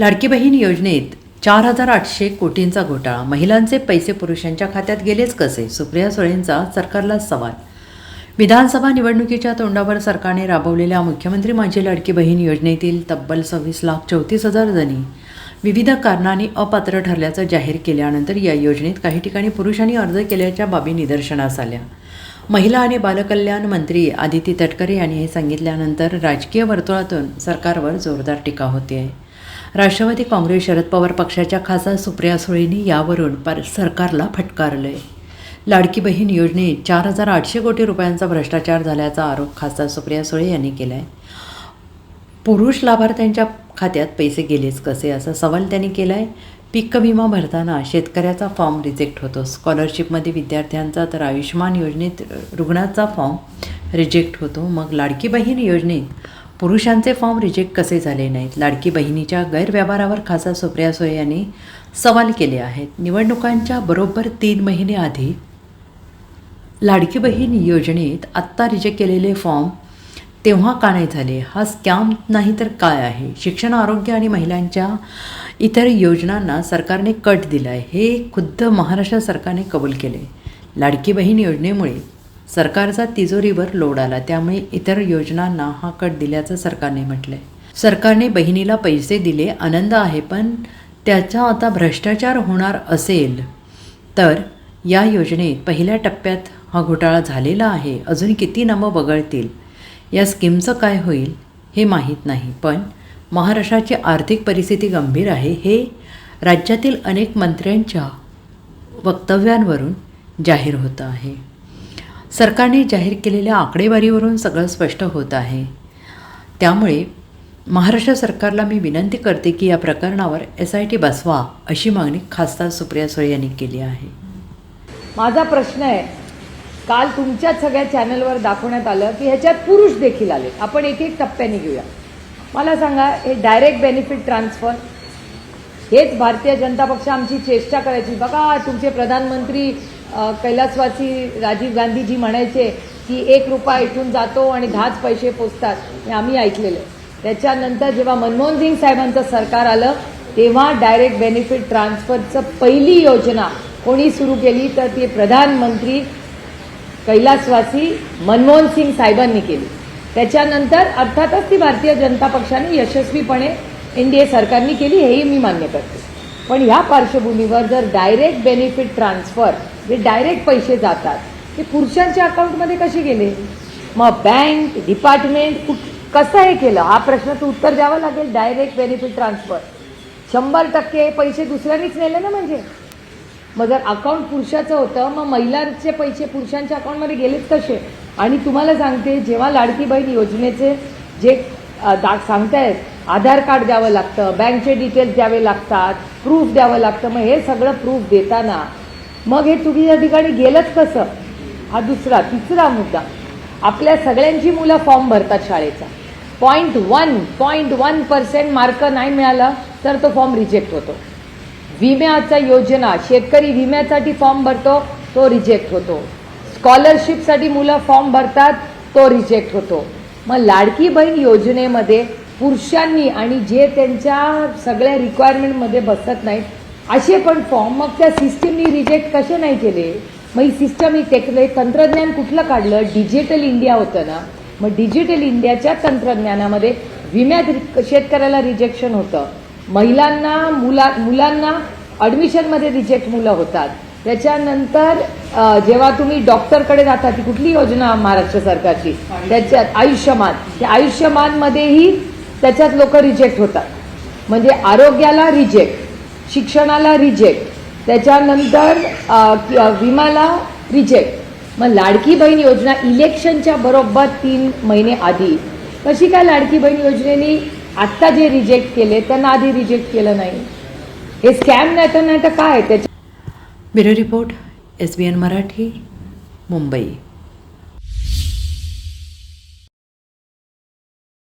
लाडकी बहीण योजनेत चार हजार आठशे कोटींचा घोटाळा. महिलांचे पैसे पुरुषांच्या खात्यात गेलेच कसे? सुप्रिया सुळेंचा सरकारला सवाल. विधानसभा निवडणुकीच्या तोंडावर सरकारने राबवलेल्या मुख्यमंत्री माझी लाडकी बहीण योजनेतील तब्बल सव्वीस लाख चौतीस हजार जणी विविध कारणांनी अपात्र ठरल्याचं जाहीर केल्यानंतर या योजनेत काही ठिकाणी पुरुषांनी अर्ज केल्याच्या बाबी निदर्शनास आल्या. महिला आणि बालकल्याण मंत्री आदिती तटकरे यांनी हे सांगितल्यानंतर राजकीय वर्तुळातून सरकारवर जोरदार टीका होते आहे राष्ट्रवादी काँग्रेस शरद पवार पक्षाच्या खासदार सुप्रिया सुळेंनी यावरून पर सरकारला फटकारलं आहे लाडकी बहीण योजनेत चार हजार आठशे कोटी रुपयांचा भ्रष्टाचार झाल्याचा आरोप खासदार सुप्रिया सुळे यांनी केला आहे पुरुष लाभार्थ्यांच्या खात्यात पैसे गेलेच कसे असा सवाल त्यांनी केला आहे पीक विमा भरताना शेतकऱ्याचा फॉर्म रिजेक्ट होतो. स्कॉलरशिपमध्ये विद्यार्थ्यांचा तर आयुष्यमान योजनेत रुग्णाचा फॉर्म रिजेक्ट होतो. मग लाडकी बहीण योजनेत पुरुषांचे फॉर्म रिजेक्ट कसे झाले नाहीत? लाडकी बहिणीच्या गैरव्यवहारावर खासदार सुप्रिया सुळे यांनी सवाल केले आहेत. निवडणुकांच्या बरोबर तीन महिने आधी लाडकी बहीण योजनेत आत्ता रिजेक्ट केलेले फॉर्म तेव्हा का नाही झाले? हा स्कॅम नाही तर काय आहे? शिक्षण आरोग्य आणि महिलांच्या इतर योजनांना सरकारने कट दिला आहे हे खुद्द महाराष्ट्र सरकारने कबूल केले. लाडकी बहीण योजनेमुळे सरकारचा तिजोरीवर लोड आला. त्यामुळे इतर योजनांना हा कट दिल्याचं सरकारने म्हटलं आहे सरकारने बहिणीला पैसे दिले आनंद आहे पण त्याचा आता भ्रष्टाचार होणार असेल तर या योजनेत पहिल्या टप्प्यात हा घोटाळा झालेला आहे. अजून किती नामं वगळतील? या स्कीमचं काय होईल हे माहीत नाही पण महाराष्ट्राची आर्थिक परिस्थिती गंभीर आहे. हे राज्यातील अनेक मंत्र्यांच्या वक्तव्यांवरून जाहीर होतं आहे. सरकारने जाहीर केलेल्या आकडेवारीवरून सगळं स्पष्ट होत आहे. त्यामुळे महाराष्ट्र सरकारला मी विनंती करते की या प्रकरणावर एस आय टी बसवा अशी मागणी खासदार सुप्रिया सुळे यांनी केली आहे. माझा प्रश्न आहे काल तुमच्याच सगळ्या चॅनलवर दाखवण्यात आलं की ह्याच्यात पुरुष देखील आले. आपण एक एक टप्प्याने घेऊया. मला सांगा हे डायरेक्ट बेनिफिट ट्रान्सफर हेच भारतीय जनता पक्ष आमची चेष्टा करायची. बघा तुमचे प्रधानमंत्री कैलासवासी राजीव गांधीजी म्हणायचे की एक रुपया इथून जातो आणि दहाच पैसे पोचतात. हे आम्ही ऐकलेलं. त्याच्यानंतर जेव्हा मनमोहन सिंग साहेबांचं सरकार आलं तेव्हा डायरेक्ट बेनिफिट ट्रान्सफरचं पहिली योजना कोणी सुरू केली तर ती प्रधानमंत्री कैलासवासी मनमोहन सिंग साहेबांनी केली. त्याच्यानंतर अर्थातच ती भारतीय जनता पक्षाने यशस्वीपणे इन डी ए सरकारने केली हेही मी मान्य करते. पण ह्या पार्श्वभूमीवर जर डायरेक्ट बेनिफिट ट्रान्सफर जे डायरेक्ट पैसे जातात ते पुरुषांच्या अकाउंटमध्ये कसे गेले? मग बँक डिपार्टमेंट कुठ कसं हे केलं? हा प्रश्नाचं उत्तर द्यावं लागेल डायरेक्ट बेनिफिट ट्रान्सफर शंभर टक्के पैसे दुसऱ्यांनीच नेले ना म्हणजे? मग जर अकाउंट पुरुषाचं होतं मग महिलांचे पैसे पुरुषांच्या अकाउंटमध्ये गेलेच कसे? आणि तुम्हाला सांगते जेव्हा लाडकी बहीण योजनेचे जे दा सांगतायत आधार कार्ड द्यावं लागतं बँकचे डिटेल्स द्यावे लागतात प्रूफ द्यावं लागतं. मग हे सगळं प्रूफ देताना मग हे तुम्ही या ठिकाणी गेलंच कसं? हा दुसरा तिसरा मुद्दा. आपल्या सगळ्यांची मुलं फॉर्म भरतात शाळेचा. Point one point one percent mark नाही मिळाला तर तो फॉर्म रिजेक्ट होतो. विम्याचा योजना शेतकरी विम्यासाठी फॉर्म भरतो तो रिजेक्ट होतो. स्कॉलरशिपसाठी मुलं फॉर्म भरतात तो रिजेक्ट होतो. मग लाडकी बहीण योजनेमध्ये पुरुषांनी आणि जे त्यांच्या सगळ्या रिक्वायरमेंटमध्ये बसत नाहीत असे पण फॉर्म मग त्या सिस्टीमनी रिजेक्ट कसे नाही केले? मग ही सिस्टम ही टेक्न तंत्रज्ञान कुठलं काढलं? डिजिटल इंडिया होतं ना. मग डिजिटल इंडियाच्या तंत्रज्ञानामध्ये विम्यात शेतकऱ्याला रिजेक्शन होतं. महिलांना मुला मुलांना ॲडमिशनमध्ये रिजेक्ट मुलं होतात. त्याच्यानंतर जेव्हा तुम्ही डॉक्टरकडे जाता ती कुठली योजना महाराष्ट्र सरकारची? त्याच्यात आयुष्यमान. त्या आयुष्यमानमध्येही त्याच्यात लोक रिजेक्ट होतात. म्हणजे आरोग्याला रिजेक्ट शिक्षणाला रिजेक्ट त्याच्यानंतर विमाला रिजेक्ट मग लाडकी बहीण योजना इलेक्शनच्या बरोबर तीन महिने आधी. कशी काय लाडकी बहीण योजनेने आत्ता जे रिजेक्ट केले त्यांना आधी रिजेक्ट केलं नाही? हे स्कॅम नाही तर नाही तर काय? त्याच्या bureau report S B N Marathi Mumbai.